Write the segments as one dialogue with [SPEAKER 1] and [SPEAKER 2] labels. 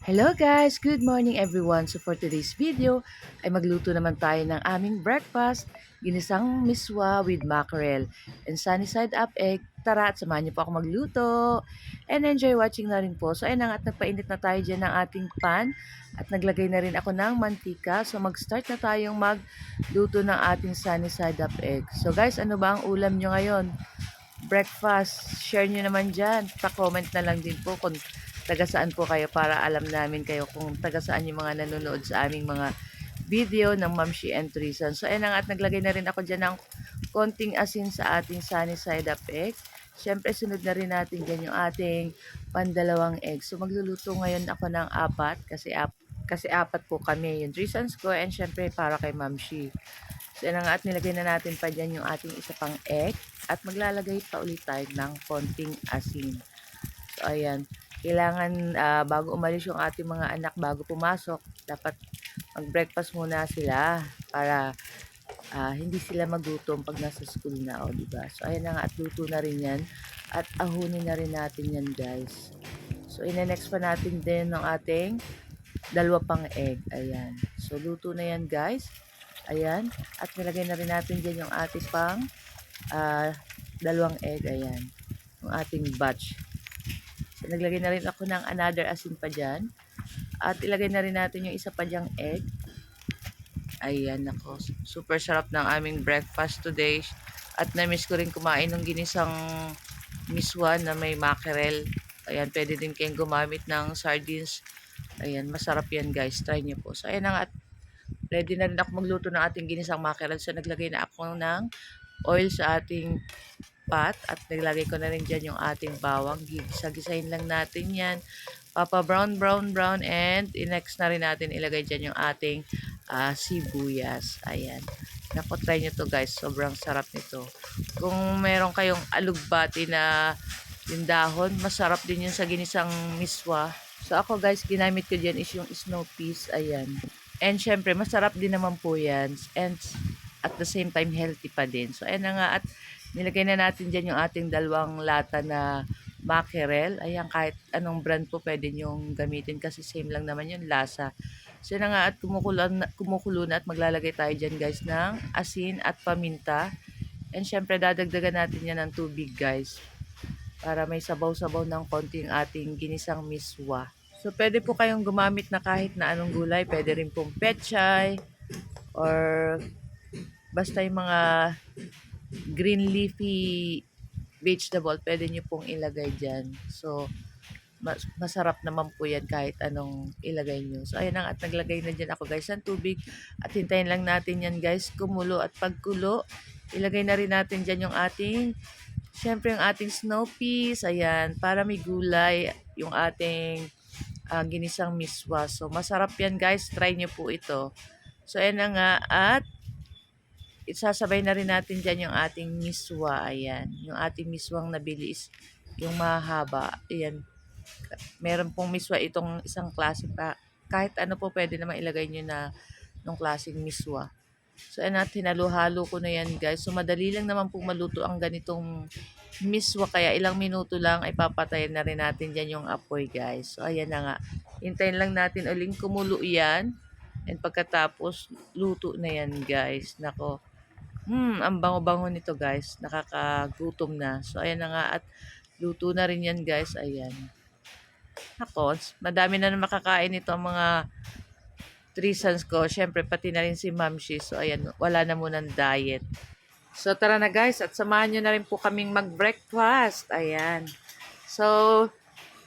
[SPEAKER 1] Hello guys! Good morning everyone! So for today's video ay magluto naman tayo ng aming breakfast, ginisang miswa with mackerel and sunny side up egg. Tara at samahan niyo po ako magluto and enjoy watching na rin po. So ayun na at nagpainit na tayo dyan ng ating pan at naglagay na rin ako ng mantika. So mag-start na tayong magluto ng ating sunny side up egg. So guys, ano ba ang ulam nyo ngayon? Breakfast, share nyo naman dyan. Pa-comment na lang din po kung taga saan po kayo para alam namin kayo kung taga saan yung mga nanonood sa aming mga video ng Mamshi and Treason. So, ayan na nga at naglagay na rin ako dyan ng konting asin sa ating sunny side up egg. Siyempre, sunod na rin natin dyan yung ating pandalawang egg. So, magluluto ngayon ako ng apat kasi, ap kasi apat po kami yung reasons ko and siyempre para kay Mamshi. So, ayan na nga at nilagay na natin pa dyan yung ating isa pang egg at maglalagay pa ulit tayo ng konting asin. So, ayan kailangan uh, bago umalis yung ating mga anak bago pumasok, dapat mag-breakfast muna sila para uh, hindi sila magutom pag nasa school na, o, oh, diba? So, ayan na nga, at luto na rin yan. At ahunin na rin natin yan, guys. So, ine-next pa natin din ng ating dalawa pang egg. Ayan. So, luto na yan, guys. Ayan. At nilagay na rin natin dyan yung ating pang uh, dalawang egg. Ayan. Yung ating batch. So, naglagay na rin ako ng another asin pa dyan. At ilagay na rin natin yung isa pa dyang egg. Ayan, ako. Super sarap ng aming breakfast today. At na-miss ko rin kumain ng ginisang miswa na may mackerel. Ayan, pwede din kayong gumamit ng sardines. Ayan, masarap yan guys. Try nyo po. So, ayan na nga. Ready na rin ako magluto ng ating ginisang mackerel. So, naglagay na ako ng oil sa ating pot at nilagay ko na rin dyan yung ating bawang. Gisa-gisahin lang natin yan. Papa brown, brown, brown and next na rin natin ilagay dyan yung ating uh, sibuyas. Ayan. Naku, try nyo to guys. Sobrang sarap nito. Kung meron kayong alugbati na yung dahon, masarap din yun sa ginisang miswa. So ako guys, ginamit ko dyan is yung snow peas. Ayan. And syempre, masarap din naman po yan. And at the same time, healthy pa din. So ayan na nga. At Nilagay na natin dyan yung ating dalawang lata na mackerel. Ayan, kahit anong brand po pwede nyong gamitin kasi same lang naman yung lasa. So na nga at kumukulo na, kumukulo na at maglalagay tayo dyan guys ng asin at paminta. And syempre dadagdagan natin yan ng tubig guys. Para may sabaw-sabaw ng konting ating ginisang miswa. So pwede po kayong gumamit na kahit na anong gulay. Pwede rin pong pechay or basta yung mga green leafy vegetable, pwede nyo pong ilagay dyan. So, mas, masarap naman po yan kahit anong ilagay nyo. So, ayan na at naglagay na dyan ako guys ng tubig. At hintayin lang natin yan guys, kumulo. At pagkulo, ilagay na rin natin dyan yung ating, syempre yung ating snow peas. Ayan, para may gulay, yung ating uh, ginisang miswa. So, masarap yan guys. Try nyo po ito. So, ayan na nga. At, isasabay na rin natin dyan yung ating miswa. Ayan. Yung ating miswang nabili yung mahaba. Ayan. Meron pong miswa itong isang klase pa. Kahit ano po pwede naman ilagay nyo na ng klaseng miswa. So, ayan at hinalo-halo ko na yan guys. So, madali lang naman pong maluto ang ganitong miswa. Kaya ilang minuto lang ay papatayin na rin natin dyan yung apoy guys. So, ayan na nga. Hintayin lang natin uling kumulo yan. And pagkatapos, luto na yan guys. Nako. Hmm, ang bango-bango nito guys. Nakakagutom na. So, ayan na nga. At luto na rin yan guys. Ayan. Ako, madami na na makakain ito ang mga three sons ko. Siyempre, pati na rin si Mamshi. So, ayan. Wala na munang diet. So, tara na guys. At samahan nyo na rin po kaming mag-breakfast. Ayan. So,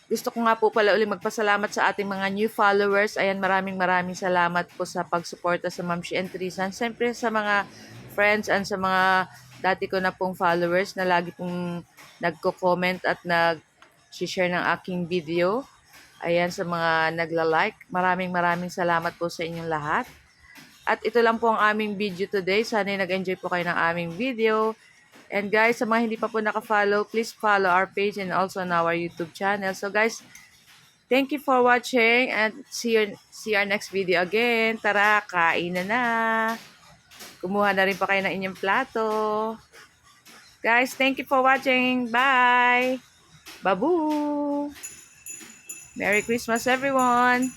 [SPEAKER 1] gusto ko nga po pala ulit magpasalamat sa ating mga new followers. Ayan, maraming maraming salamat po sa pagsuporta sa Mamshi and Trisan. Siyempre sa mga friends and sa mga dati ko na pong followers na lagi pong nagko-comment at nag-share ng aking video. Ayan sa mga nagla-like. Maraming maraming salamat po sa inyong lahat. At ito lang po ang aming video today. Sana nag-enjoy po kayo ng aming video. And guys, sa mga hindi pa po naka-follow, please follow our page and also on our YouTube channel. So guys, thank you for watching and see you see our next video again. Tara, kain na na. Kumuha na rin pa kayo ng inyong plato. Guys, thank you for watching. Bye! Babu! Merry Christmas everyone!